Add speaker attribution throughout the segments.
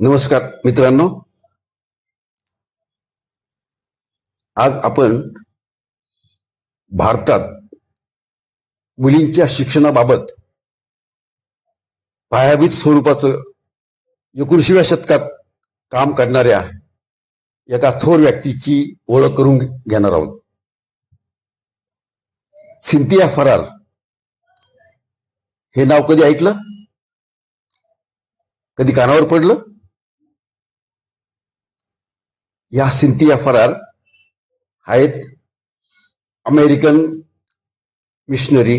Speaker 1: नमस्कार मित्रांनो. आज आपण भारतात मुलींच्या शिक्षणाबाबत पायाभूत स्वरूपाचं एकोणीसव्या शतकात काम करणाऱ्या एका थोर व्यक्तीची ओळख करून घेणार आहोत. सिंथिया फरार. हे नाव कधी ऐकलं? कधी कानावर पडलं? या सिंथिया फरार आहेत. अमेरिकन मिशनरी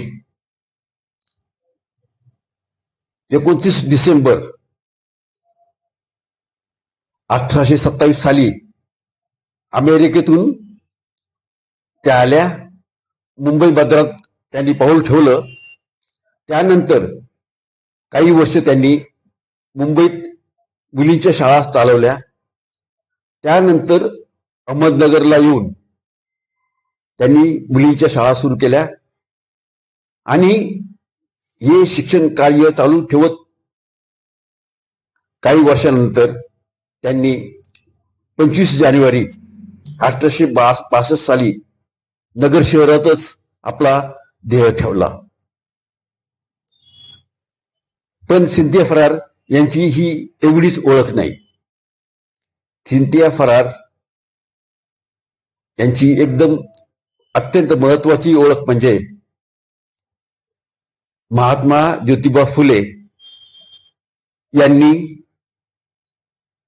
Speaker 1: एकोणतीस डिसेंबर अठराशे सत्तावीस साली अमेरिकेतून त्या आल्या. मुंबई बंदरात त्यांनी पाऊल ठेवलं. त्यानंतर काही वर्ष त्यांनी मुंबईत मुलींच्या शाळा चालवल्या. त्यानंतर अहमदनगरला येऊन त्यांनी मुलींच्या शाळा सुरू केल्या. आणि हे शिक्षण कार्य चालू ठेवत काही वर्षानंतर त्यांनी पंचवीस जानेवारी अठराशे बासष्ट साली नगर शहरातच आपला देह ठेवला. पण सिंधे फरार यांची ही एवढीच ओळख नाही. सिंथिया फरार यांची एकदम अत्यंत महत्वाची ओळख म्हणजे महात्मा ज्योतिबा फुले यांनी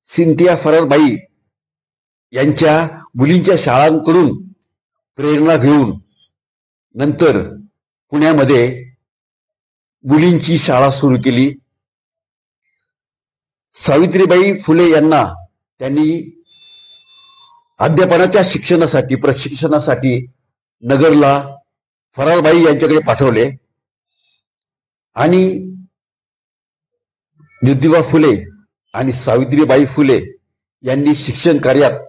Speaker 1: सिंथिया फरारबाई यांच्या मुलींच्या शाळांकडून प्रेरणा घेऊन नंतर पुण्यामध्ये मुलींची शाळा सुरू केली. सावित्रीबाई फुले यांना त्यांनी अध्यापनाच्या शिक्षणासाठी प्रशिक्षणासाठी नगरला फरारबाई यांच्याकडे पाठवले. आणि ज्योतिबा फुले आणि सावित्रीबाई फुले यांनी शिक्षण कार्यात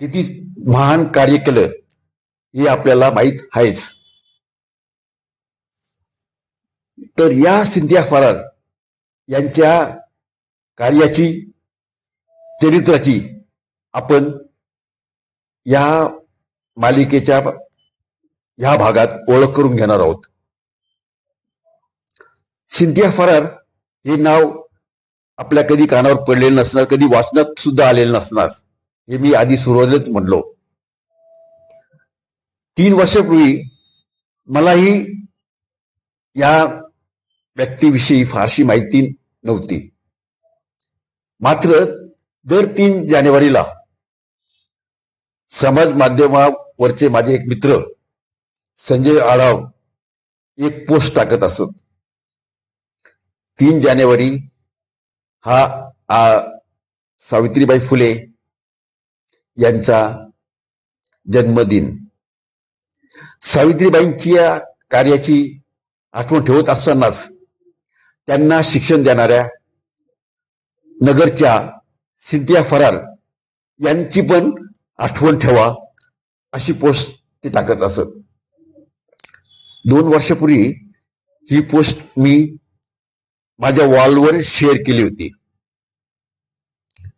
Speaker 1: किती महान कार्य केलं हे आपल्याला माहीत आहेच. तर या सिंधिया फरार यांच्या कार्याची चरित्राची आपण या मालिकेच्या ह्या भागात ओळख करून घेणार आहोत. सिंथिया फरार हे नाव आपल्या कधी कानावर पडलेलं नसणार कधी वाचनात सुद्धा आलेलं नसणार हे मी आधी सुरुवातीच म्हणलो तीन वर्षापूर्वी मलाही या व्यक्तीविषयी फारशी माहिती नव्हती. मात्र दर तीन जानेवारीला समाज माध्यमावरचे माझे एक मित्र संजय आढाव एक पोस्ट टाकत असत. तीन जानेवारी हा आ, सावित्रीबाई फुले यांचा जन्मदिन. सावित्रीबाईंची या कार्याची आठवण ठेवत असतानाच त्यांना शिक्षण देणाऱ्या नगरच्या सिंथिया फरार यांची पण आठवण ठेवा अशी पोस्ट ते टाकत असत. दोन वर्षापूर्वी ही पोस्ट मी माझ्या वॉलवर शेअर केली होती.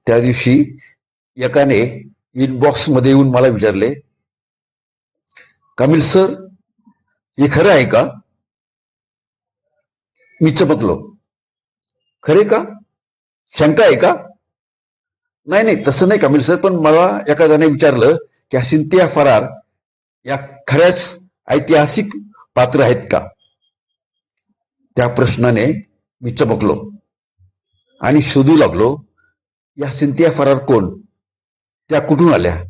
Speaker 1: त्या दिवशी एकाने इनबॉक्समध्ये येऊन मला विचारले कमिल सर हे खरं आहे का? मी चमकलो. खरे का? शंका आहे का? नाही नाही तसं नाही कमिल सर पण मला एका जणाने विचारलं की सिंथिया फरार या खऱ्याच ऐतिहासिक पात्र आहेत का? त्या प्रश्नाने मी चमकलो आणि शोधू लागलो या सिंथिया फरार कोण? त्या कुठून आल्या?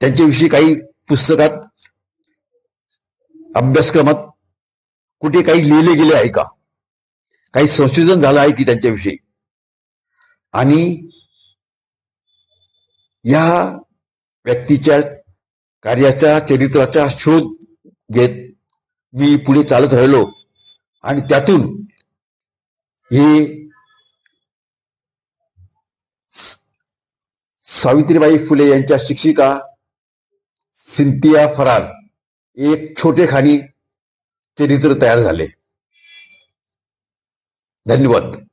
Speaker 1: त्यांच्याविषयी काही पुस्तकात अभ्यासक्रमात कुठे काही लिहिले गेले आहे का? काही संशोधन झालं आहे की त्यांच्याविषयी? आणि या व्यक्तीच्या कार्याच्या चरित्राचा शोध घेत मी पुढे चालत राहिलो. आणि त्यातून हे सावित्रीबाई फुले यांच्या शिक्षिका सिंथिया फरार एक छोटे खानी चरित्र तयार झाले. धन्यवाद.